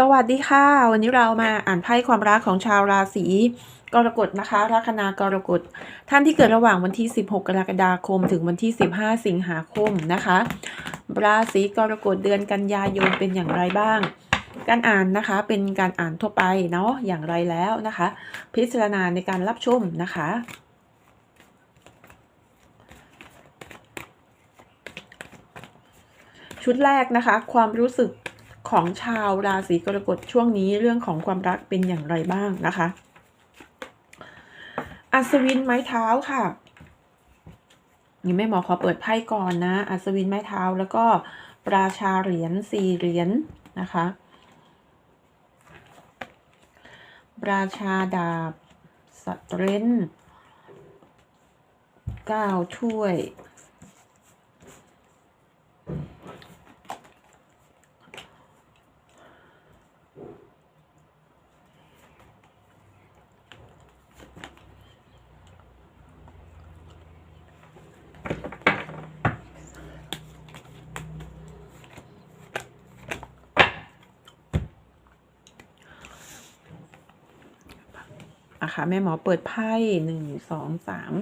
สวัสดีค่ะ วันนี้เรามาอ่านไพ่ความรักของชาวราศีกรกฎนะคะ ลัคนากรกฎ ท่านที่เกิดระหว่างวันที่ 16 กรกฎาคม ถึงวันที่ 15 สิงหาคมนะคะ ราศีกรกฎเดือนกันยายนเป็นอย่างไรบ้าง การอ่านนะคะเป็นการอ่านทั่วไปเนาะอย่างไรแล้วนะคะ พิจารณาในการรับชมนะคะชุดแรกนะคะ ความรู้สึก ของชาวราศีกรกฎช่วงนี้เรื่องของความรักเป็นอย่างไรบ้างนะคะ อัศวินไม้เท้าค่ะนี่แม่หมอขอเปิดไพ่ก่อนนะ อัศวินไม้เท้าแล้วก็ราชาเหรียญสี่เหรียญนะคะ ราชาดาบสเตรนเก้าถ้วย อะคะ แม่หมอเปิดไพ่หนึ่งสองสาม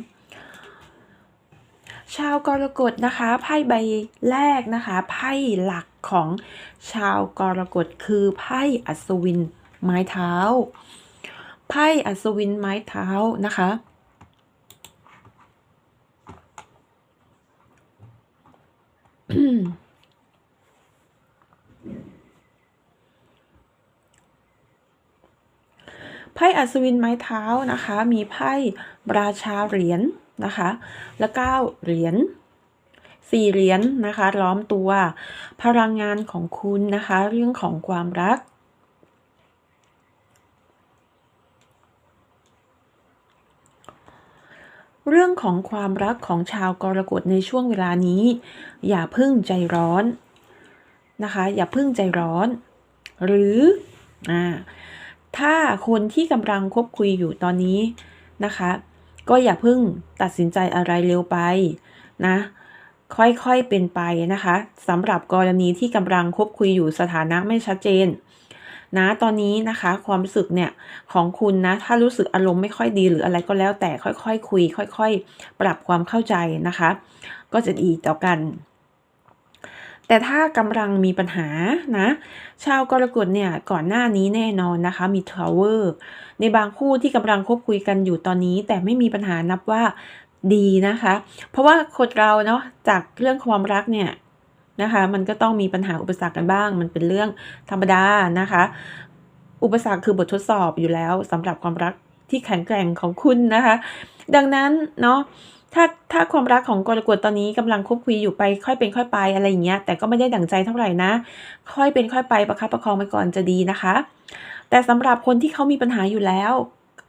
ชาวกรกฎนะคะไพ่ใบแรกนะคะไพ่หลักของชาวกรกฎคือไพ่อัศวินไม้เท้า ไพ่อัศวินไม้เท้านะคะ อัศวินไม้เท้านะคะ มีไพ่ราชาเหรียญนะคะ และเก้าเหรียญสี่เหรียญนะคะ ล้อมตัว พลังงานของคุณนะคะ เรื่องของความรักเรื่องของความรักของชาวกรกฎในช่วงเวลานี้ อย่าพึ่งใจร้อนนะคะ อย่าพึ่งใจร้อน หรืออ่า ถ้าคนที่กำลังคบคุยอยู่ตอนนี้นะคะ ก็อย่าเพิ่งตัดสินใจอะไรเร็วไปนะ ค่อยๆเป็นไปนะคะสำหรับกรณีที่กำลังคบคุยอยู่สถานะไม่ชัดเจนนะตอนนี้นะคะความรู้สึกเนี่ยของคุณนะถ้ารู้สึกอารมณ์ไม่ค่อยดีหรืออะไรก็แล้วแต่ค่อยๆคคุย ค่อย ๆ ปรับความเข้าใจนะคะ ก็จะดีต่อกัน แต่ถ้ากำลังมีปัญหานะ ชาวกรกฎเนี่ยก่อนหน้านี้แน่นอนนะคะมีทาวเวอร์ในบางคู่ที่กำลังคบคุยกันอยู่ตอนนี้ แต่ไม่มีปัญหานับว่าดีนะคะ เพราะว่าคนเราเนาะจากเรื่องความรักเนี่ยนะคะ มันก็ต้องมีปัญหาอุปสรรคกันบ้าง มันเป็นเรื่องธรรมดานะคะ อุปสรรคคือบททดสอบอยู่แล้วสำหรับความรักที่แข็งแกร่งของคุณนะคะ ดังนั้นเนาะ ถ้าถ้าความรักของกรกฎตอนนี้กำลังคบคุยอยู่ไปค่อยเป็นค่อยไปอะไรอย่างเงี้ยแต่ก็ไม่ได้ดั่งใจเท่าไหร่นะ ค่อยเป็นค่อยไปประคับประคองไปก่อนจะดีนะคะ แต่สำหรับคนที่เขามีปัญหาอยู่แล้ว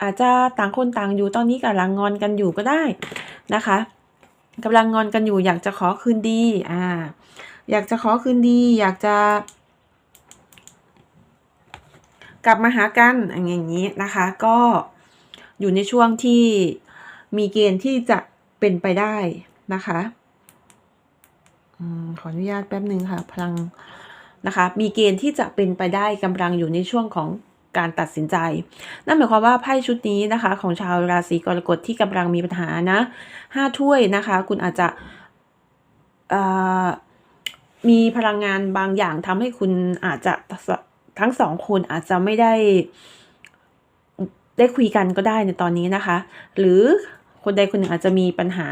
อาจจะต่างคนต่างอยู่ตอนนี้กำลังงอนกันอยู่ก็ได้นะคะกำลังงอนกันอยู่อยากจะขอคืนดีอ่าอยากจะขอคืนดี อยากจะ กลับมาหากันอย่างนี้นะคะ ก็อยู่ในช่วงที่มีเกณฑ์ที่จะ เป็นไปได้นะคะอขออนุญาตแป๊บหนึ่งค่ะ พลังนะคะ มีเกณฑ์ที่จะเป็นไปได้กำลังอยู่ในช่วงของการตัดสินใจ นั่นหมายความว่าไพ่ชุดนี้นะคะ ของชาวราศีกรกฎที่กำลังมีปัญหานะห้าถ้วยนะคะ คุณอาจจะมีพลังงานบางอย่างทำให้คุณอาจจะทั้งสองคนอาจจะไม่ได้ได้คุยกันก็ได้ในตอนนี้นะคะ หรือ คนใดคนหนึ่งอาจจะมีปัญหา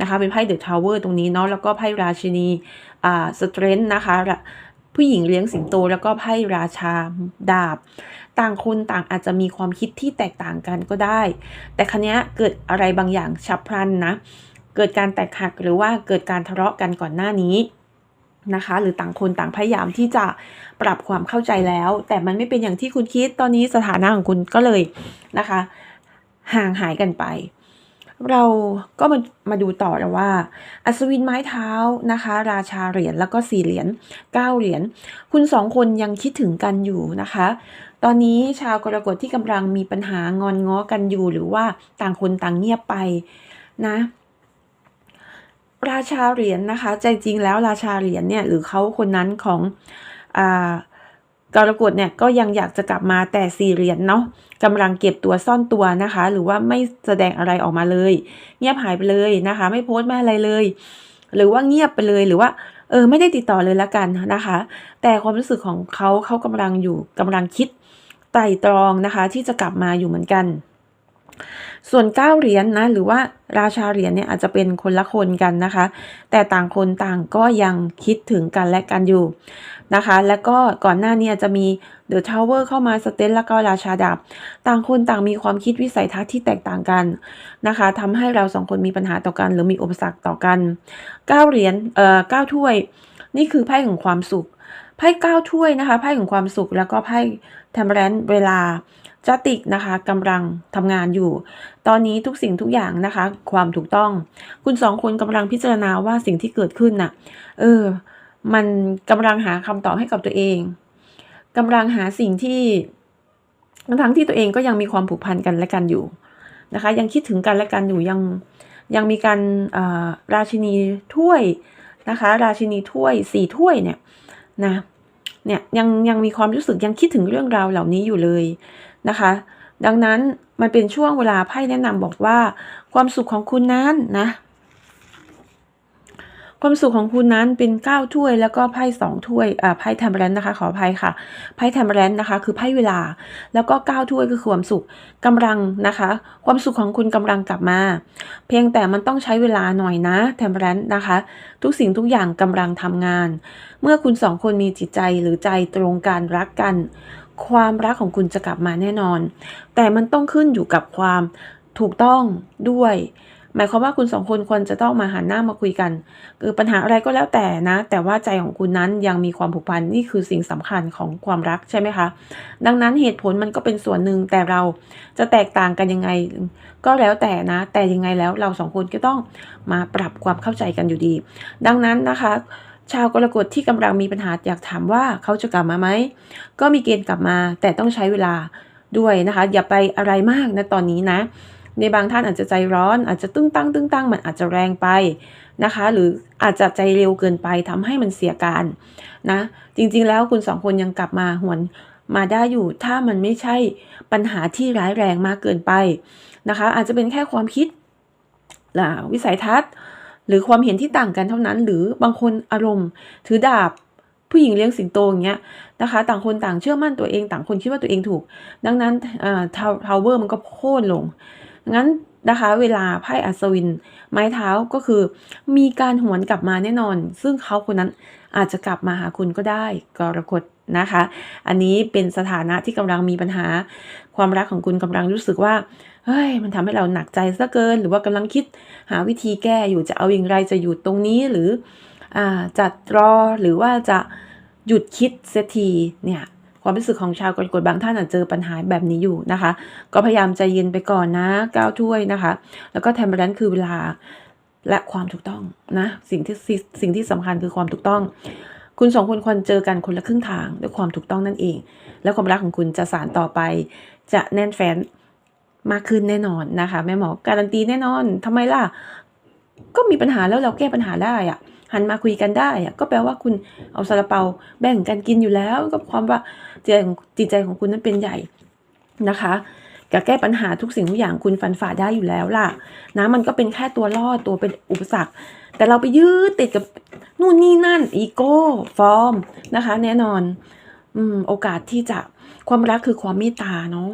นะคะเป็นไพ่เดอะทาวเวอร์ตรงนี้เนาะแล้วก็ไพ่ราชินีอ่าสเตรนท์นะคะผู้หญิงเลี้ยงสิงโตแล้วก็ไพ่ราชาดาบ ต่างคนต่างอาจจะมีความคิดที่แตกต่างกันก็ได้ แต่ครั้นี้เกิดอะไรบางอย่างฉับพลันนะเกิดการแตกหักหรือว่าเกิดการทะเลาะกันก่อนหน้านี้นะคะหรือต่างคนต่างพยายามที่จะปรับความเข้าใจแล้ว แต่มันไม่เป็นอย่างที่คุณคิดตอนนี้สถานะของคุณก็เลยนะคะ ห่างหายกันไป เราก็มามาดูต่อแล้วว่า อัศวินไม้เท้านะคะ ราชาเหรียญแล้วก็สี่เหรียญเก้าเหรียญคุณสองคนยังคิดถึงกันอยู่นะคะ ตอนนี้ชาวกรกฎที่กำลังมีปัญหางอนง้อกันอยู่หรือว่าต่างคนต่างเงียบไปนะราชาเหรียญนะคะ ใจจริงแล้วราชาเหรียญเนี่ยหรือเขาคนนั้นของอ่า กรกฎเนี่ยก็ยังอยากจะกลับมาแต่สี่เหรียญเนาะกำลังเก็บตัวซ่อนตัวนะคะ หรือว่าไม่แสดงอะไรออกมาเลย เงียบหายไปเลยนะคะ ไม่โพสต์ไม่อะไรเลย หรือว่าเงียบไปเลยหรือว่าเออไม่ได้ติดต่อเลยละกันนะคะ แต่ความรู้สึกของเขาเขากำลังอยู่กำลังคิดไต่ตรองนะคะ ที่จะกลับมาอยู่เหมือนกัน ส่วนเก้าเหรียญนนะหรือว่าราชาเหรียญเนี่ยอาจจะเป็นคนละคนกันนะคะ แต่ต่างคนต่างก็ยังคิดถึงกันและกันอยู่ นะคะ แล้วก็ก่อนหน้านี้จะมีเดอะทาวเวอร์เข้ามาสเตนแล้วก็ราชาดาบต่างคนต่างมีความคิดวิสัยทัศน์ที่แตกต่างกันนะคะทำให้เราสองคนมีปัญหาต่อกัน หรือมีอุปสรรคต่อกันเก้าเหรียญเอ่อเก้าถ้วย นี่คือไพ่ของความสุขไพ่เก้าถ้วยนะคะไพ่ของความสุขแล้วก็ไพ่แทมเรนเวลาจติกนะคะกำลังทำงานอยู่ ตอนนี้ทุกสิ่งทุกอย่างนะคะ ความถูกต้อง คุณสองคนกำลังพิจารณาว่าสิ่งที่เกิดขึ้นน่ะ เออ มันกำลังหาคำตอบให้กับตัวเองกำลังหาสิ่งที่ทั้งที่ตัวเองก็ยังมีความผูกพันกันและกันอยู่นะคะ ยังคิดถึงกันและกันอยู่ยังยังมีการราชินีถ้วยนะคะ ราชินีถ้วยสี่ถ้วยเนี่ยนะเนี่ยยังยังมีความรู้สึกยังคิดถึงเรื่องราวเหล่านี้อยู่เลยนะคะ ดังนั้นมันเป็นช่วงเวลาไพ่แนะนำบอกว่า ความสุขของคุณนั้นนะ ความสุขของคุณนั้นเป็น 9 ถ้วยแล้วก็ไพ่2ถ้วยอ่าไพ่แทมเบรนนะคะ ขออภัยค่ะ ไพ่แทมเบรนนะคะ คือไพ่เวลา แล้วก็ 9 ถ้วยคือความสุขกำลังนะคะ ความสุขของคุณกำลังกลับมา เพียงแต่มันต้องใช้เวลาหน่อยนะแทมเบรนนะคะ ทุกสิ่งทุกอย่างกำลังทำงาน เมื่อคุณสองคนมีจิตใจหรือใจตรงกันรักกัน ความรักของคุณจะกลับมาแน่นอน แต่มันต้องขึ้นอยู่กับความถูกต้องด้วย หมายความว่าคุณสองคนควรจะต้องมาหันหน้ามาคุยกัน คือปัญหาอะไรก็แล้วแต่นะ แต่ว่าใจของคุณนั้นยังมีความผูกพันนี่คือสิ่งสำคัญของความรักใช่ไหมคะ ดังนั้นเหตุผลมันก็เป็นส่วนหนึ่งแต่เราจะแตกต่างกันยังไง ก็แล้วแต่นะ แต่ยังไงแล้วเราสองคนก็ต้องมาปรับความเข้าใจกันอยู่ดี ดังนั้นนะคะชาวกรกฎที่กำลังมีปัญหาอยากถามว่าเขาจะกลับมาไหม ก็มีเกณฑ์กลับมาแต่ต้องใช้เวลาด้วยนะคะ อย่าไปอะไรมากนะตอนนี้นะ ในบางท่านอาจจะใจร้อน อาจจะตึ้งตั้งตึ้งตั้งมันอาจจะแรงไปนะคะ หรืออาจจะใจเร็วเกินไปทำให้มันเสียการนะจริงๆแล้วคุณสองคนยังกลับมาหวนมาได้อยู่ถ้ามันไม่ใช่ปัญหาที่ร้ายแรงมากเกินไปนะคะ อาจจะเป็นแค่ความคิดวิสัยทัศน์ หรือความเห็นที่ต่างกันเท่านั้น หรือบางคนอารมณ์ ถือดาบผู้หญิงเลี้ยงสิงโตอย่างเงี้ยนะคะ ต่างคนต่างเชื่อมั่นตัวเอง ต่างคนคิดว่าตัวเองถูก ดังนั้นทาวเวอร์มันก็โค่นลง งั้นนะคะ เวลาไพ่อัศวิน ไม้เท้าก็คือ มีการหวนกลับมาแน่นอน ซึ่งเขาคนนั้นอาจจะกลับมาหาคุณก็ได้กรกฎนะคะ อันนี้เป็นสถานะที่กำลังมีปัญหา ความรักของคุณกำลังรู้สึกว่าเฮ้ยมันทำให้เราหนักใจซะเกิน หรือว่ากำลังคิดหาวิธีแก้อยู่จะเอาอย่างไรจะหยุดตรงนี้หรืออจัดรอหรือว่าจะหยุดคิดเสียทีเนี่ย ความรู้สึกของชาวกรกฎบางท่านอาจเจอปัญหาแบบนี้อยู่นะคะ ก็พยายามใจเย็นไปก่อนนะก้าวถ้วยนะคะ แล้วก็แทมเบร์นคือเวลาและความถูกต้องนะสิ่งที่สิ่งที่สำคัญคือความถูกต้อง คุณสองคนควรเจอกันคนละครึ่งทางด้วยความถูกต้องนั่นเอง แล้วความรักของคุณจะสานต่อไป จะแน่นแฟนมากขึ้นแน่นอนนะคะแม่หมอการันตีแน่นอนทำไมล่ะก็มีปัญหาแล้วเราแก้ปัญหาได้อะหันมาคุยกันได้อะก็แปลว่าคุณเอาซาลาเปาแบ่งกันกินอยู่แล้ว ก็ความว่า จิตใจของจิตใจของคุณนั้นเป็นใหญ่นะคะจะแก้ปัญหาทุกสิ่งทุกอย่างคุณฟันฝ่าได้อยู่แล้วล่ะนะมันก็เป็นแค่ตัวรอตัวเป็นอุปสรรค แต่เราไปยืดติดกับนู่นนี่นั่นอีโก้ฟอร์มนะคะ แน่นอนอืมโอกาสที่จะความรักคือความเมตตาเนาะ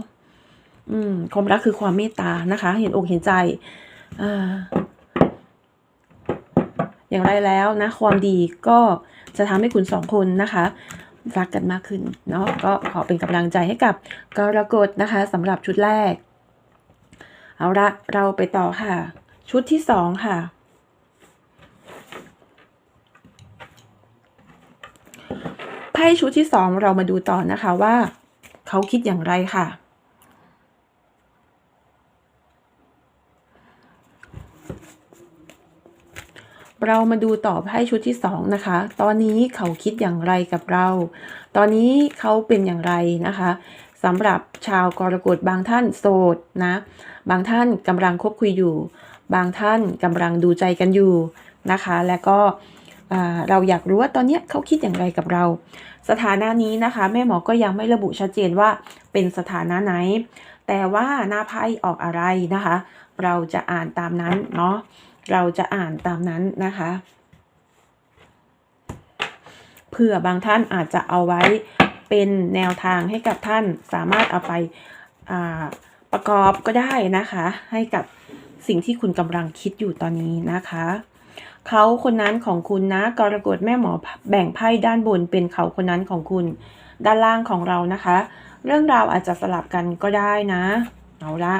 อืมความรักคือความเมตตานะคะ เห็นอกเห็นใจอ่าอย่างไรแล้วนะ ความดีก็จะทำให้คุณสองคนนะคะ รักกันมากขึ้นเนาะก็ขอเป็นกำลังใจให้กับกรกฎนะคะสำหรับชุดแรก เอาละเราไปต่อค่ะ ชุดที่สองค่ะ ไพ่ชุดที่สองเรามาดูต่อนะคะว่า เขาคิดอย่างไรค่ะ เรามาดูต่อไพ่ชุดที่สองนะคะ ตอนนี้เขาคิดอย่างไรกับเรา ตอนนี้เขาเป็นอย่างไรนะคะสำหรับชาวกรกฎบางท่านโสดนะ บางท่านกำลังคบคุยอยู่ บางท่านกำลังดูใจกันอยู่นะคะ และก็เราอยากรู้ว่าตอนนี้เขาคิดอย่างไรกับเรา สถานะนี้นะคะ แม่หมอก็ยังไม่ระบุชัดเจนว่าเป็นสถานะไหน แต่ว่าหน้าไพ่ออกอะไรนะคะ เราจะอ่านตามนั้นเนาะ เราจะอ่านตามนั้นนะคะเผื่อบางท่านอาจจะเอาไว้เป็นแนวทางให้กับท่านสามารถเอาไปาประกอบก็ได้นะคะ ให้กับสิ่งที่คุณกำลังคิดอยู่ตอนนี้นะคะเขาคนนั้นของคุณนะกรกฎแม่หมอแบ่งไพ่ด้านบนเป็นเขาคนนั้นของคุณ ด้านล่างของเรานะคะ เรื่องราวอาจจะสลับกันก็ได้นะ เอาละ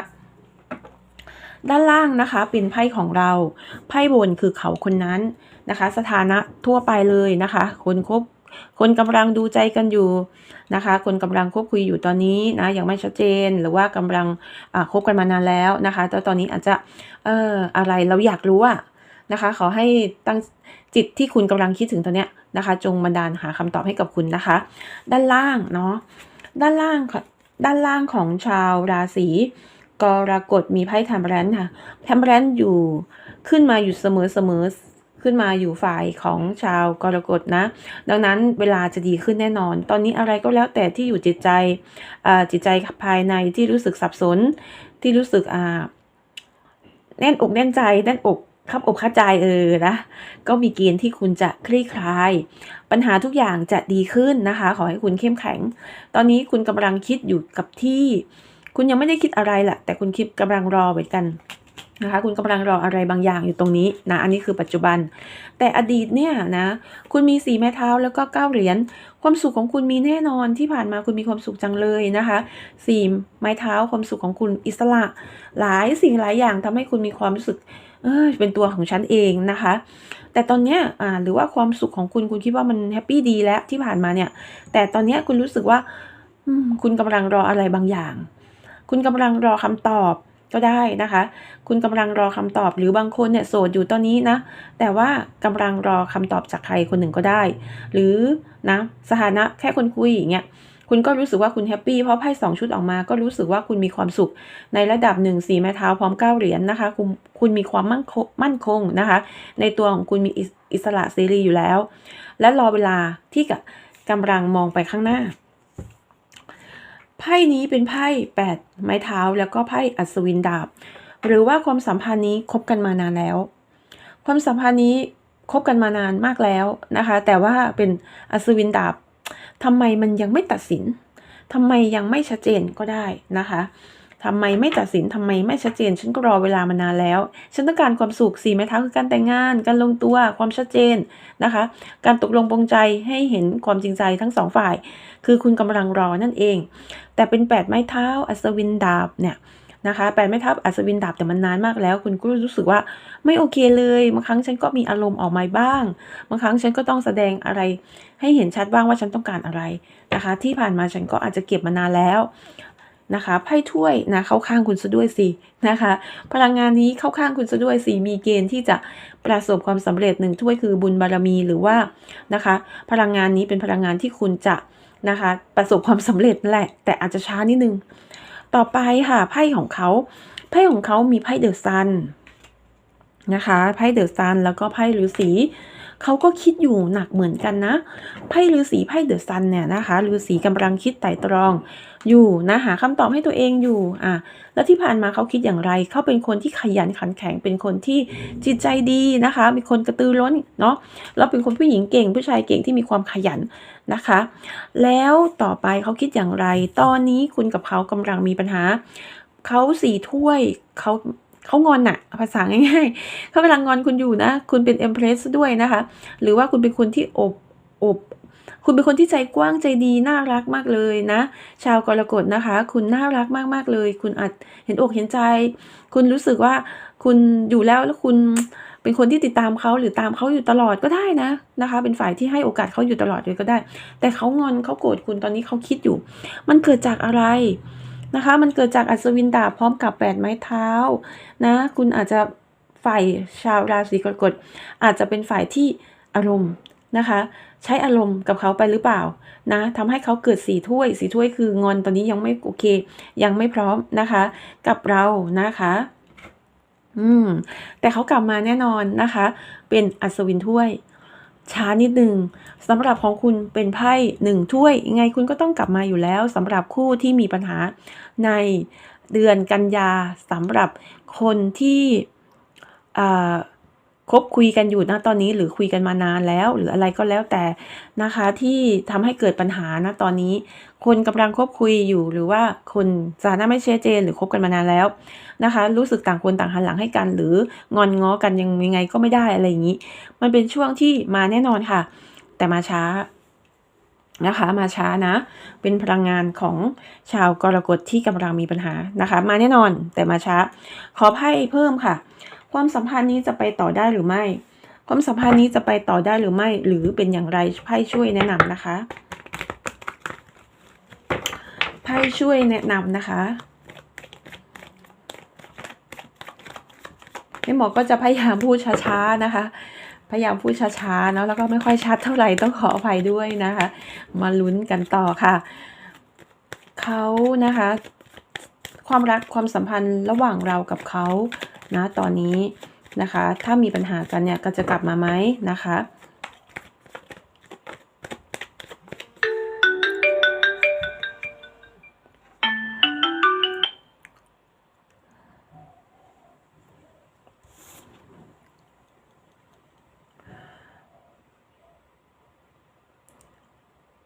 ด้านล่างนะคะเป็นไพ่ของเรา ไพ่บนคือเขาคนนั้นนะคะ สถานะทั่วไปเลยนะคะ คนคบคนกำลังดูใจกันอยู่นะคะ คนกำลังคบคุยอยู่ตอนนี้นะยังไม่ชัดเจนหรือว่ากำลังคบกันมานานแล้วนะคะแต่ตอนนี้อาจจะเอ่ออะไรเราอยากรู้อะนะคะ ขอให้ตั้งจิตที่คุณกำลังคิดถึงตอนเนี้ยนะคะ จงบันดาลหาคำตอบให้กับคุณนะคะ ด้านล่างเนาะด้านล่างค่ะด้านล่างของชาวราศี กรกฎมีไพ่แทมแรนค่ะแทมแรนอยู่ขึ้นมาอยู่เสมอเสมอขึ้นมาอยู่ฝ่ายของชาวกรกฎนะ ดังนั้นเวลาจะดีขึ้นแน่นอน ตอนนี้อะไรก็แล้วแต่ที่อยู่จิตใจอ่าจิตใจภายในที่รู้สึกสับสน ที่รู้สึกอ่าแน่นอกแน่นใจแน่นอกคับอกคับใจเออนะก็มีเกณฑ์ที่คุณจะคลี่คลาย ปัญหาทุกอย่างจะดีขึ้นนะคะ ขอให้คุณเข้มแข็ง ตอนนี้คุณกำลังคิดอยู่กับที่ คุณยังไม่ได้คิดอะไรแหละแต่คุณคิดกำลังรอไว้กันนะคะคุณกำลังรออะไรบางอย่างอยู่ตรงนี้นะอันนี้คือปัจจุบัน แต่อดีตเนี่ยนะคุณมีสีไม้เท้าแล้วก็เก้าเหรียญความสุขของคุณมีแน่นอนที่ผ่านมาคุณมีความสุขจังเลยนะคะสี่ไม้เท้าความสุขของคุณอิสระ หลายสิ่งหลายอย่างทำให้คุณมีความรู้สึกเออเป็นตัวของฉันเองนะคะ แต่ตอนเนี้ยอ่าหรือว่าความสุขของคุณคุณคิดว่ามันแฮปปี้ดีแล้วที่ผ่านมาเนี่ย แต่ตอนเนี้ยคุณรู้สึกว่าคุณกำลังรออะไรบางอย่าง คุณกำลังรอคำตอบก็ได้นะคะ คุณกำลังรอคำตอบ หรือบางคนเนี่ยโสดอยู่ตอนนี้นะ แต่ว่ากำลังรอคำตอบจากใครคนหนึ่งก็ได้ หรือนะสถานะแค่คนคุยอย่างเงี้ยคุณก็รู้สึกว่าคุณแฮปปี้เพราะไพ่สองชุดออกมา ก็รู้สึกว่าคุณมีความสุข ในระดับหนึ่งสีไม้เท้าพร้อมเก้าเหรียญนะคะ คุณคุณมีความมั่นคงมั่นคงนะคะ ในตัวของคุณมีอิสอิสระเสรีอยู่แล้ว และรอเวลาที่กกำลังมองไปข้างหน้า ไพ่นี้เป็นไพ่แปดไม้เท้าแล้วก็ไพ่อัศวินดาบ หรือว่าความสัมพันธ์นี้คบกันมานานแล้ว ความสัมพันธ์นี้คบกันมานานมากแล้วนะคะ แต่ว่าเป็นอัศวินดาบทำไมมันยังไม่ตัดสินทำไมยังไม่ชัดเจนก็ได้นะคะ ทำไมไม่ตัดสินทำไมไม่ชัดเจน ฉันก็รอเวลามานานแล้ว ฉันต้องการความสุขสี่ไม้เท้าคือการแต่งงาน การลงตัว ความชัดเจนนะคะ การตกลงปรงใจให้เห็นความจริงใจทั้งสองฝ่าย คือคุณกำลังรอนั่นเอง แต่เป็นแปดไม้เท้าอัศวินดาบเนี่ยนะคะแปดไม้เท้าอัศวินดาบแต่มันนานมากแล้ว คุณก็รู้สึกว่าไม่โอเคเลยบางครั้งฉันก็มีอารมณ์ออกมาบ้างบางครั้งฉันก็ต้องแสดงอะไร ให้เห็นชัดบ้างว่าฉันต้องการอะไรนะคะ ที่ผ่านมาฉันก็อาจจะเก็บมานานแล้ว นะคะไพ่ถ้วยนะเข้าข้างคุณซะด้วยสินะคะ พลังงานนี้เข้าข้างคุณซะด้วยสิมีเกณฑ์ที่จะประสบความสำเร็จหนึ่งถ้วยคือบุญบารมีหรือว่านะคะ พลังงานนี้เป็นพลังงานที่คุณจะนะคะ ประสบความสำเร็จแหละ แต่อาจจะช้านิดนึง ต่อไปค่ะไพ่ของเขาไพ่ของเขามีไพ่เดอะซันนะคะไพ่เดอะซันแล้วก็ไพ่ฤาษี เขาก็คิดอยู่หนักเหมือนกันนะ ไพ่ฤาษีไพ่เดอะซันเนี่ยนะคะฤาษีกำลังคิดไต่ตรอง อยู่นะหาคำตอบให้ตัวเองอยู่อะแล้วที่ผ่านมาเขาคิดอย่างไร เขาเป็นคนที่ขยันขันแข็งเป็นคนที่จิตใจดีนะคะเป็นคนกระตือร้นเนาะแล้วเป็นคนผู้หญิงเก่ง ผู้ชายเก่งที่มีความขยันนะคะ แล้วต่อไปเขาคิดอย่างไร ตอนนี้คุณกับเขากำลังมีปัญหาเขาสี่ถ้วยเขา เขางอนน่ะ ภาษาง่ายๆเขากำลังงอนคุณอยู่นะ คุณเป็นเอ็มเพรสด้วยนะคะ หรือว่าคุณเป็นคนที่อบอบคุณเป็นคนที่ใจกว้างใจดีน่ารักมากเลยนะ ชาวกรกฎนะคะ คุณน่ารักมากๆเลย คุณอาจเห็นอกเห็นใจ คุณรู้สึกว่าคุณอยู่แล้วแล้วคุณเป็นคนที่ติดตามเขาหรือตามเขาอยู่ตลอดก็ได้นะนะคะ เป็นฝ่ายที่ให้โอกาสเขาอยู่ตลอดเลยก็ได้ แต่เขางอนเขาโกรธคุณตอนนี้เขาคิดอยู่ มันเกิดจากอะไร นะคะ มันเกิดจากอัศวินดาบพร้อมกับแปดไม้เท้านะคุณอาจจะฝ่ายชาวราศีกรกฎอาจจะเป็นฝ่ายที่อารมณ์นะคะ ใช้อารมณ์กับเขาไปหรือเปล่านะทำให้เขาเกิดสีถ้วยสีถ้วยคืองอนตอนนี้ยังไม่โอเค ยังไม่พร้อมนะคะ กับเรานะคะอืมแต่เขากลับมาแน่นอนนะคะ เป็นอัศวินถ้วย ช้านิดนึงสำหรับของคุณเป็นไพ่หนึ่งถ้วยยังไงคุณก็ต้องกลับมาอยู่แล้วสำหรับคู่ที่มีปัญหาในเดือนกันยาสำหรับคนที่คบคุยกันอยู่นะตอนนี้หรือคุยกันมานานแล้ว หรืออะไรก็แล้วแต่นะคะที่ทำให้เกิดปัญหานะตอนนี้ คนกำลังคบคุยอยู่หรือว่าคนสถานะไม่ชัดเจนหรือคบกันมานานแล้วนะคะ รู้สึกต่างคนต่างหันหลังให้กัน หรืองอนง้อกันยังยังไงก็ไม่ได้อะไรอย่างนี้ มันเป็นช่วงที่มาแน่นอนค่ะ แต่มาช้านะคะ มาช้านะ เป็นพลังงานของชาวกรกฎที่กำลังมีปัญหานะคะ มาแน่นอนแต่มาช้า ขอไพ่เพิ่มค่ะ ความสัมพันธ์นี้จะไปต่อได้หรือไม่ ความสัมพันธ์นี้จะไปต่อได้หรือไม่ หรือเป็นอย่างไรไพ่ช่วยแนะนำนะคะ พ่ช่วยแนะนำนะคะแม่หมอก็จะพยายามพูดช้าๆนะคะ พยายามพูดช้าๆเนาะแล้วก็ไม่ค่อยชัดเท่าไหร่ต้องขออภัยด้วยนะคะ มาลุ้นกันต่อค่ะเขานะคะ ความรักความสัมพันธ์ระหว่างเรากับเขานะตอนนี้นะคะ ถ้ามีปัญหากันเนี่ยก็จะกลับมาไหมนะคะ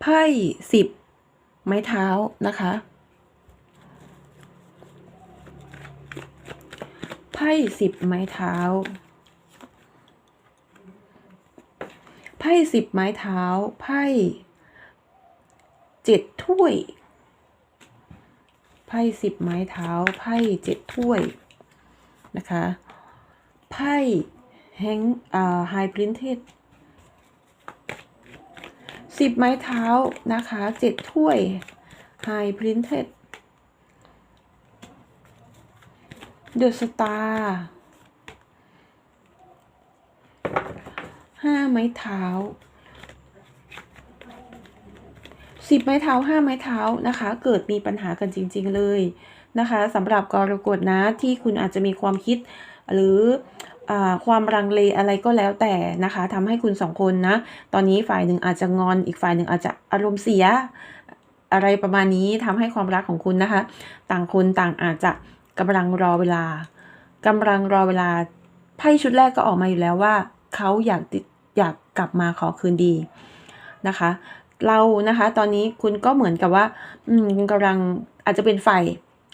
ไพ่สิบไม้เท้านะคะ ไพ่สิบไม้เท้า ไพ่สิบไม้เท้า ไพ่เจ็ดถ้วย ไพ่สิบไม้เท้า ไพ่เจ็ดถ้วย นะคะ ไพ่แฮงอ่าไฮพรินเทส สิบไม้เท้านะคะเจ็ดถ้วยไฮพรินเทสเดอะสตาร์ห้าไม้เท้าสิบไม้เท้าห้าไม้เท้านะคะ เกิดมีปัญหากันจริง ๆเลยนะคะสำหรับกรกฎนะที่คุณอาจจะมีความคิดหรือ ความรังเลอะไรก็แล้วแต่นะคะทำให้คุณสองคนนะ ตอนนี้ฝ่ายหนึ่งอาจจะงอนอีกฝ่ายหนึ่งอาจจะอารมณ์เสีย อะไรประมาณนี้ทำให้ความรักของคุณนะคะ ต่างคนต่างอาจจะกำลังรอเวลากำลังรอเวลาไพ่ชุดแรกก็ออกมาอยู่แล้วว่าเขาอยากอยากกลับมาขอคืนดีนะคะ เรานะคะ ตอนนี้คุณก็เหมือนกับว่า อืมคุณกำลังอาจจะเป็นฝ่าย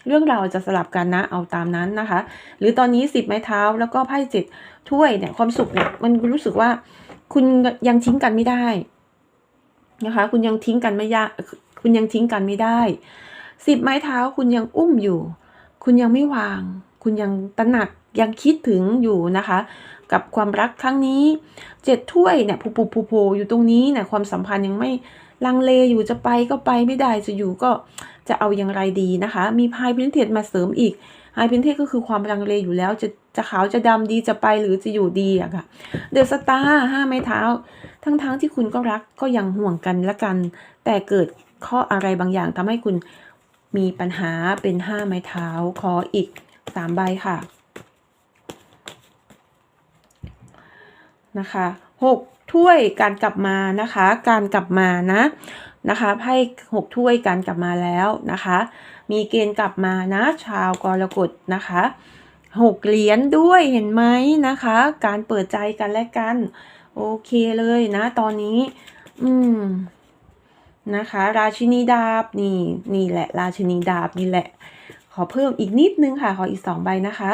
เรื่องราวจะสลับกันนะเอาตามนั้นนะคะ หรือตอนนี้สิบไม้เท้าแล้วก็ไพ่เจ็ดถ้วยเนี่ยความสุขเนี่ยมันรู้สึกว่าคุณยังทิ้งกันไม่ได้นะคะ คุณยังทิ้งกันไม่ยากคุณยังทิ้งกันไม่ได้สิบไม้เท้าคุณยังอุ้มอยู่ คุณยังไม่วาง คุณยังตระหนักยังคิดถึงอยู่นะคะ กับความรักครั้งนี้เจ็ดถ้วยเนี่ยผูผูผูผูอยู่ตรงนี้เนี่ยความสัมพันธ์ยังไม่ ลังเลอยู่จะไปก็ไปไม่ได้จะอยู่ก็จะเอาอย่างไรดีนะคะ มีพายพินเทสมาเสริมอีกไฮพินเทสก็คือความลังเลอยู่แล้วจะจะขาวจะดำดีจะไปหรือจะอยู่ดีอะค่ะเดอะสตาร์ห้าไม้เท้า ทั้งๆทที่คุณก็รักก็ยังห่วงกันละกัน แต่เกิดข้ออะไรบางอย่างทำให้คุณมีปัญหาเป็นห้าไม้เท้าขออีกสามใบค่ะนะคะหก ถ้วยการกลับมานะคะ การกลับมานะนะคะไพ่หกถ้วยการกลับมาแล้วนะคะ มีเกณฑ์กลับมานะ ชาวกรกฎนะคะหกเหรียญด้วยเห็นไหมนะคะ การเปิดใจกันและกัน โอเคเลยนะ ตอนนี้ อืมนะคะ ราชินีดาบนี่นี่แหละ ราชินีดาบนี่แหละ ขอเพิ่มอีกนิดนึงค่ะ ขออีกสองใบนะคะ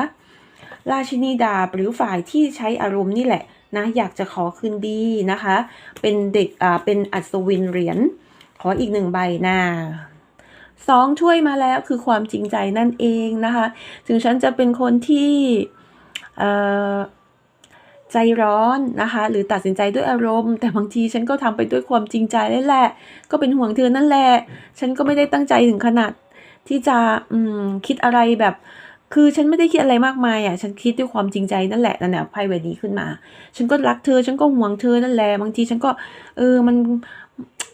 ราชินีดาบหรือฝ่ายที่ใช้อารมณ์นี่แหละ นะอยากจะขอคืนดีนะคะ เป็นเด็กอ่าเป็นอัศวินเหรียญขออีกหนึ่งใบนะสองช่วยมาแล้วคือความจริงใจนั่นเองนะคะ ถึงฉันจะเป็นคนที่ใจร้อนนะคะ หรือตัดสินใจด้วยอารมณ์ แต่บางทีฉันก็ทำไปด้วยความจริงใจนั่นแหละ ก็เป็นห่วงเธอนั่นแหละ ฉันก็ไม่ได้ตั้งใจถึงขนาดที่จะอืมคิดอะไรแบบ คือฉันไม่ได้คิดอะไรมากมายอะ ฉันคิดด้วยความจริงใจนั่นแหละนั่นแหละไพ่ใบนี้ขึ้นมา ฉันก็รักเธอ ฉันก็ห่วงเธอนั่นแหละ บางทีฉันก็ เออ มัน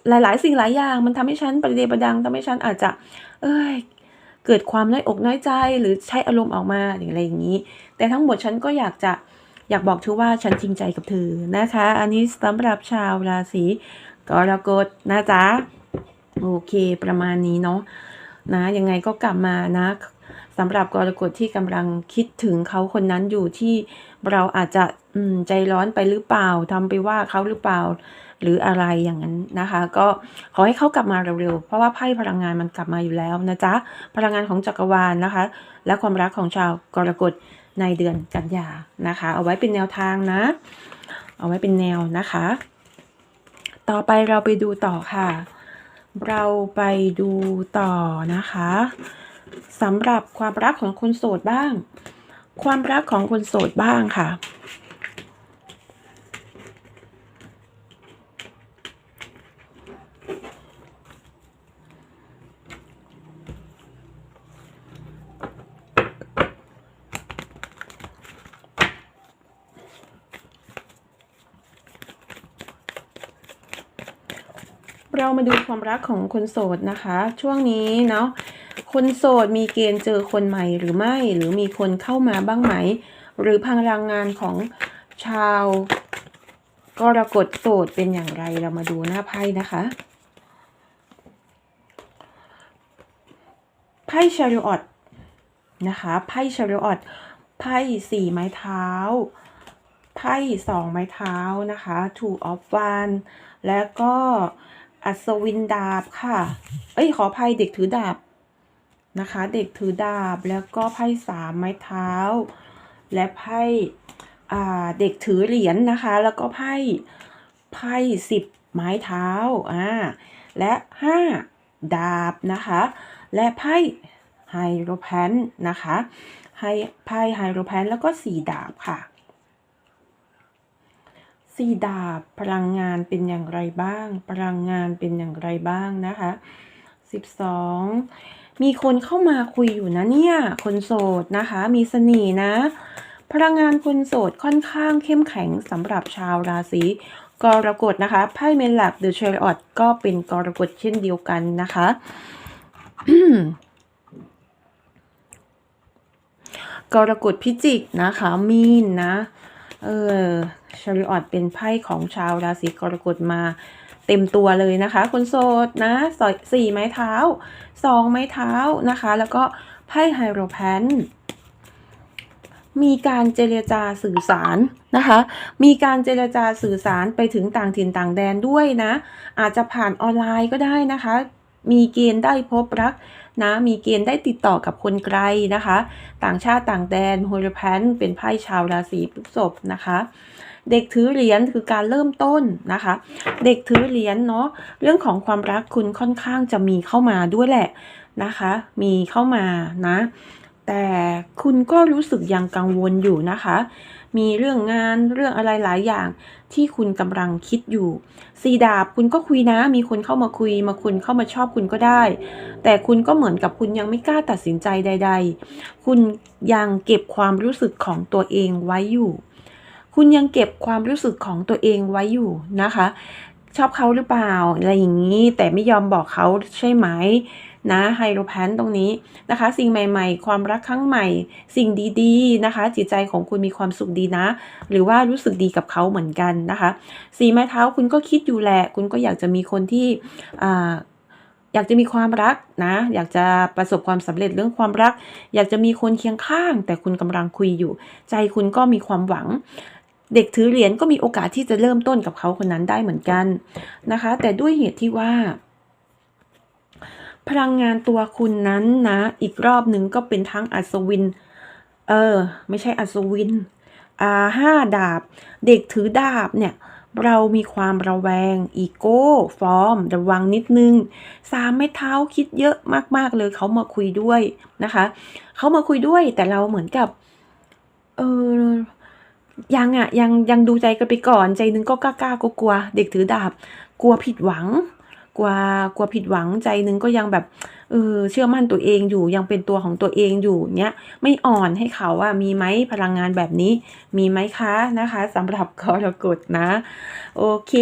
หลายๆ สิ่งหลายอย่าง มันทำให้ฉันประเดประดังทำให้ฉันอาจจะ เอ้ย เกิดความน้อยอกน้อยใจ หรือใช้อารมณ์ออกมาอย่างไรอย่างนี้ แต่ทั้งหมดฉันก็อยากจะ อยากบอกเธอว่าฉันจริงใจกับเธอ นะคะ อันนี้สำหรับชาวราศีกรกฎนะจ๊ะ โอเค ประมาณนี้เนาะ นะ ยังไงก็กลับมานะ สำหรับกรกฎที่กำลังคิดถึงเขาคนนั้นอยู่ที่เราอาจจะใจร้อนไปหรือเปล่าทำไปว่าเขาหรือเปล่า หรืออะไรอย่างนั้นนะคะ ก็ขอให้เขากลับมาเร็วๆเพราะว่าไพ่พลังงานมันกลับมาอยู่แล้วนะจ๊ะพลังงานของจักรวาลนะคะ และความรักของชาวกรกฎในเดือนกันยานะคะ เอาไว้เป็นแนวทางนะ เอาไว้เป็นแนวนะคะ ต่อไปเราไปดูต่อค่ะ เราไปดูต่อนะคะ สำหรับความรักของคนโสดบ้าง ความรักของคนโสดบ้างค่ะ เรามาดูความรักของคนโสดนะคะ ช่วงนี้เนาะ คนโสดมีเกณฑ์เจอคนใหม่หรือไม่ หรือมีคนเข้ามาบ้างไหม หรือพลังงานของชาวกรกฎโสดเป็นอย่างไรเรามาดูหน้าไพ่นะคะไพ่ชาริออตนะคะไพ่ชาริออตไพ่สี่ไม้เท้าไพ่สองไม้เท้านะคะ two of one แล้วก็อัศวินดาบค่ะ เอ้ยขออภัยเด็กถือดาบ นะคะ เด็กถือดาบแล้วก็ไพ่สามไม้เท้า และไพ่เด็กถือเหรียญนนะคะ แล้วก็ไพ่ไพ่สิบไม้เท้าอ่าและห้าดาบนะคะ และไพ่ไฮโรแพนนะคะไฮไพ่ไฮโรแพนแล้วก็สี่ดาบค่ะสี่ดาบพลังงานเป็นอย่างไรบ้าง พลังงานเป็นอย่างไรบ้างนะคะสิบสอง มีคนเข้ามาคุยอยู่นะเนี่ย คนโสดนะคะ มีเสน่ห์นะ พลังงานคนโสดค่อนข้างเข้มแข็งสำหรับชาวราศีกรกฎนะคะ ไพ่เมนหลักเดอะเชอร์อตก็เป็นกรกฎเช่นเดียวกันนะคะกรกฎพิจิกนะคะ มีนนะ เออชาริออตเป็นไพ่ของชาวราศีกรกฎมา เต็มตัวเลยนะคะ คนโสดนะสอยสี่ไม้เท้าสองไม้เท้านะคะ แล้วก็ไพ่ไฮโรแพนมีการเจรจาสื่อสารนะคะ มีการเจรจาสื่อสารไปถึงต่างถิ่นต่างแดนด้วยนะ อาจจะผ่านออนไลน์ก็ได้นะคะ มีเกณฑ์ได้พบรักนะ มีเกณฑ์ได้ติดต่อกับคนไกลนะคะ ต่างชาติต่างแดนโฮลแพนเป็นไพ่ชาวราศีพฤษภนะคะ เด็กถือเหรียญคือการเริ่มต้นนะคะ เด็กถือเหรียญเนาะเรื่องของความรักคุณค่อนข้างจะมีเข้ามาด้วยแหละนะคะ มีเข้ามานะ แต่คุณก็รู้สึกยังกังวลอยู่นะคะ มีเรื่องงานเรื่องอะไรหลายอย่างที่คุณกำลังคิดอยู่สีดาบคุณก็คุยนะ มีคนเข้ามาคุยมาคุณเข้ามาชอบคุณก็ได้ แต่คุณก็เหมือนกับคุณยังไม่กล้าตัดสินใจใด ๆ คุณยังเก็บความรู้สึกของตัวเองไว้อยู่ คุณยังเก็บความรู้สึกของตัวเองไว้อยู่นะคะ ชอบเขาหรือเปล่าอะไรอย่างนี้แต่ไม่ยอมบอกเขาใช่ไหมนะไฮโรแพนตรงนี้นะคะ สิ่งใหม่ๆ ความรักครั้งใหม่ สิ่งดีๆนะคะ จิตใจของคุณมีความสุขดีนะ หรือว่ารู้สึกดีกับเขาเหมือนกันนะคะสีไม้เท้าคุณก็คิดอยู่แหละ คุณก็อยากจะมีคนที่อ่าอยากจะมีความรักนะ อยากจะประสบความสำเร็จเรื่องความรัก อยากจะมีคนเคียงข้าง แต่คุณกำลังคุยอยู่ ใจคุณก็มีความหวัง เด็กถือเหรียญก็มีโอกาสที่จะเริ่มต้นกับเขาคนนั้นได้เหมือนกันนะคะ แต่ด้วยเหตุที่ว่า พลังงานตัวคุณนั้นนะ อีกรอบหนึ่งก็เป็นทั้งอัศวิน เออ ไม่ใช่อัศวินอ่าห้าดาบ เด็กถือดาบเนี่ยเรามีความระแวง อีโก้ ฟอร์ม ระวังนิดนึง สามไม้เท้าคิดเยอะมาก ๆ เลยเขามาคุยด้วยนะคะ เขามาคุยด้วยแต่เราเหมือนกับ เออ ยังอะยังยังดูใจกันไปก่อนใจนึงก็กล้ากล้ากลัวเด็กถือดาบ กลัวผิดหวัง กลัวกลัวผิดหวังใจนึงก็ยังแบบเออเชื่อมั่นตัวเองอยู่ยังเป็นตัวของตัวเองอยู่เนี้ยไม่อ่อนให้เขาว่ามีไหมพลังงานแบบนี้ มีไหมคะนะคะสำหรับกรกฎนะโอเค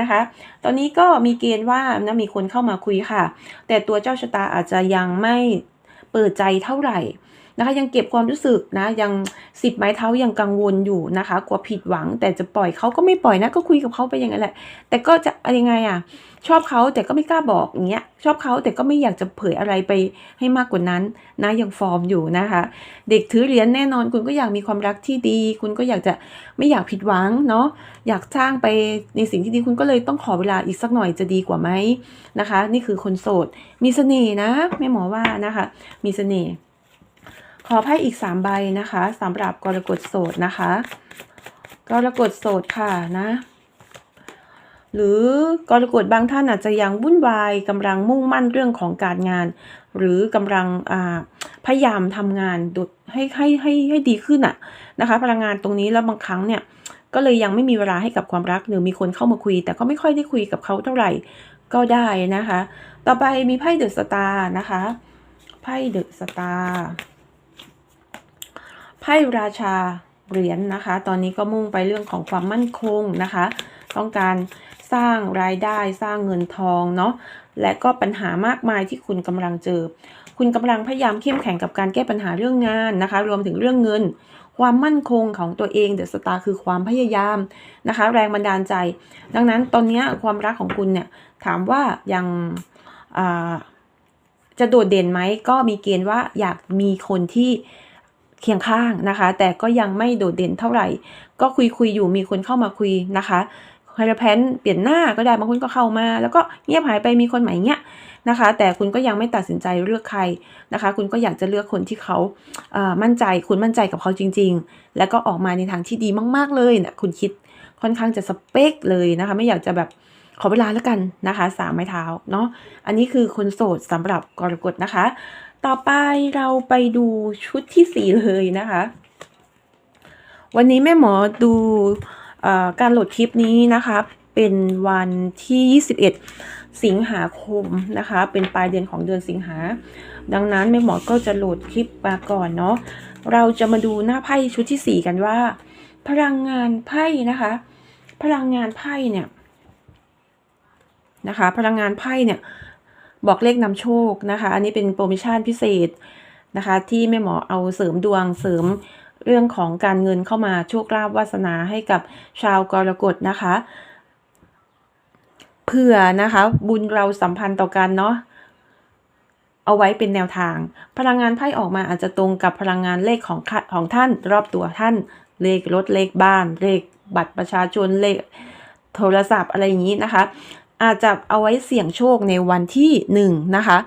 นะคะ ตอนนี้ก็มีเกณฑ์ว่านะมีคนเข้ามาคุยค่ะ แต่ตัวเจ้าชะตาอาจจะยังไม่เปิดใจเท่าไหร่ นะคะยังเก็บความรู้สึกนะยังสิบไม้เท้ายังกังวลอยู่นะคะกลัวผิดหวัง แต่จะปล่อยเขาก็ไม่ปล่อยนะก็คุยกับเขาไปอย่างนั้นแหละ แต่ก็จะอะไรยังไงอะชอบเขาแต่ก็ไม่กล้าบอกอย่างเงี้ยชอบเขาแต่ก็ไม่อยากจะเผยอะไรไปให้มากกว่านั้นนะยังฟอร์มอยู่นะคะ เด็กถือเหรียญแน่นอนคุณก็อยากมีความรักที่ดี คุณก็อยากจะไม่อยากผิดหวังเนาะอยากสร้างไปในสิ่งที่ดีคุณก็เลยต้องขอเวลาอีกสักหน่อยจะดีกว่าไหมนะคะ นี่คือคนโสด มีเสน่ห์นะแม่หมอว่านะคะ มีเสน่ห์ อไพ่อีกสามใบนะคะสำหรับกรกฎโสดนะคะ กรกฎโสดค่ะนะหรือกรกฎบางท่านอาจจะยังวุ่นวายกำลังมุ่งมั่นเรื่องของการงาน หรือกำลังพยายามทำงานดุดให้ให้ให้ให้ดีขึ้นอะนะคะ พลังงานตรงนี้แล้วบางครั้งเนี่ยก็เลยยังไม่มีเวลาให้กับความรักหรือมีคนเข้ามาคุย แต่ก็ไม่ค่อยได้คุยกับเขาเท่าไหร่ก็ได้นะคะ ต่อไปมีไพ่เดอะสตาร์นะคะไพ่เดอะสตาร์ ไพ่ราชาเหรียญนนะคะ ตอนนี้ก็มุ่งไปเรื่องของความมั่นคงนะคะ ต้องการสร้างรายได้สร้างเงินทองเนาะและก็ปัญหามากมายที่คุณกำลังเจอ คุณกำลังพยายามเข้มแข็งกับการแก้ปัญหาเรื่องงานนะคะ รวมถึงเรื่องเงิน ความมั่นคงของตัวเองเดอะสตาร์คือความพยายามนะคะ แรงบันดาลใจ ดังนั้นตอนนี้ความรักของคุณเนี่ยถามว่ายังจะโดดเด่นไหมก็มีเกณฑ์ว่าอยากมีคนที่ เคียงข้างนะคะ แต่ก็ยังไม่โดดเด่นเท่าไหร่ ก็คุยคุยอยู่มีคนเข้ามาคุยนะคะไฮรแพนเปลี่ยนหน้าก็ได้บางคนก็เข้ามา แล้วก็เงียบหายไปมีคนใหม่เงี้ยนะคะ แต่คุณก็ยังไม่ตัดสินใจเลือกใครนะคะ คุณก็อยากจะเลือกคนที่เขาามั่นใจคุณมั่นใจกับเขาจริง ๆ แล้วก็ออกมาในทางที่ดีมาก ๆเลยนะคุณคิดค่อนข้างจะสเปคเลยนะคะ ไม่อยากจะแบบขอเวลาแล้วกันนะคะสามไม้เท้าเนาะอันนี้คือคนโสดสำหรับกรกฎนะคะ ต่อไปเราไปดูชุดที่สี่เลยนะคะ วันนี้แม่หมอดูการโหลดคลิปนี้นะคะ เป็นวันที่ 21 สิงหาคมนะคะ เป็นปลายเดือนของเดือนสิงหา ดังนั้นแม่หมอก็จะโหลดคลิปมาก่อนเนาะ เราจะมาดูหน้าไพ่ชุดที่ 4 กันว่า พลังงานไพ่นะคะ พลังงานไพ่เนี่ยนะคะ พลังงานไพ่เนี่ย บอกเลขนำโชคนะคะ อันนี้เป็นโปรโมชั่นพิเศษนะคะ ที่แม่หมอเอาเสริมดวงเสริมเรื่องของการเงินเข้ามาโชคลาภวาสนาให้กับชาวกรกฎนะคะเพื่อนะคะ บุญเราสัมพันธ์ต่อกันเนาะเอาไว้เป็นแนวทาง พลังงานไพ่ออกมาอาจจะตรงกับพลังงานเลขของของท่าน รอบตัวท่าน เลขรถเลขบ้าน เลขบัตรประชาชนเลขโทรศัพท์อะไรอย่างนี้นะคะ อาจจะเอาไว้เสี่ยงโชคในวันที่หนึ่งนะคะ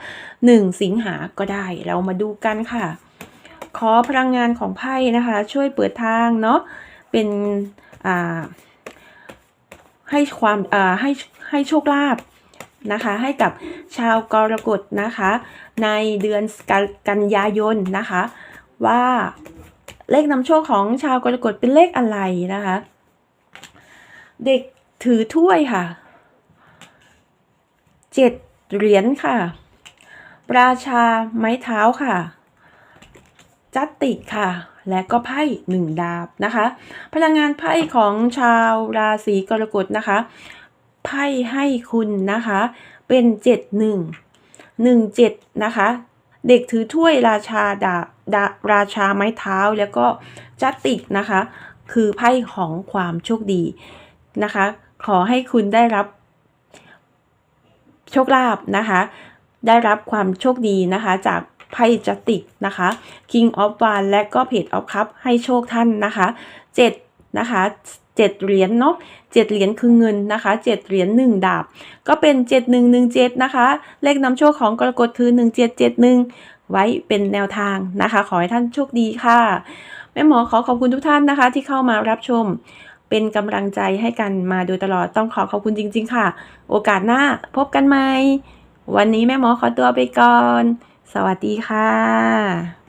หนึ่งสิงหาก็ได้เรามาดูกันค่ะ ขอพลังงานของไพ่นะคะ ช่วยเปิดทางเนาะเป็นให้ความให้ให้โชคลาภนะคะ ให้กับชาวกรกฎนะคะ ในเดือนกันยายนนะคะ ว่าเลขนำโชคของชาวกรกฎเป็นเลขอะไรนะคะ เด็กถือถ้วยค่ะ เจ็ดเหรียญค่ะ ราชาไม้เท้าค่ะจัตติค่ะ และก็ไพ่หนึ่งดาบนะคะ พลังงานไพ่ของชาวราศีกรกฎนะคะ ไพ่ให้คุณนะคะ เป็นเจ็ดหนึ่งหนึ่งเจ็ดนะคะ เด็กถือถ้วยราชาดาดาราชาไม้เท้าแล้วก็จัตติกนะคะ คือไพ่ของความโชคดีนะคะ ขอให้คุณได้รับ โชคลาภนะคะ ได้รับความโชคดีนะคะ จากไพ่จัติกนะคะ King of One และก็เพจ of Cup ให้โชคท่านนะคะ7นะคะ7เหรียญเนาะ7เหรียญคือเงินนะคะ7เหรียญ1ดาบ ก็เป็น7117นะคะ เลขนำโชคของกรกฎคือ1771ไว้เป็นแนวทางนะคะ ขอให้ท่านโชคดีค่ะ แม่หมอขอขอบคุณทุกท่านนะคะ ที่เข้ามารับชม เป็นกำลังใจให้กันมาโดยตลอดต้องขอขอบคุณจริง ๆ ค่ะ โอกาสหน้าพบกันใหม่ วันนี้แม่หมอขอตัวไปก่อน สวัสดีค่ะ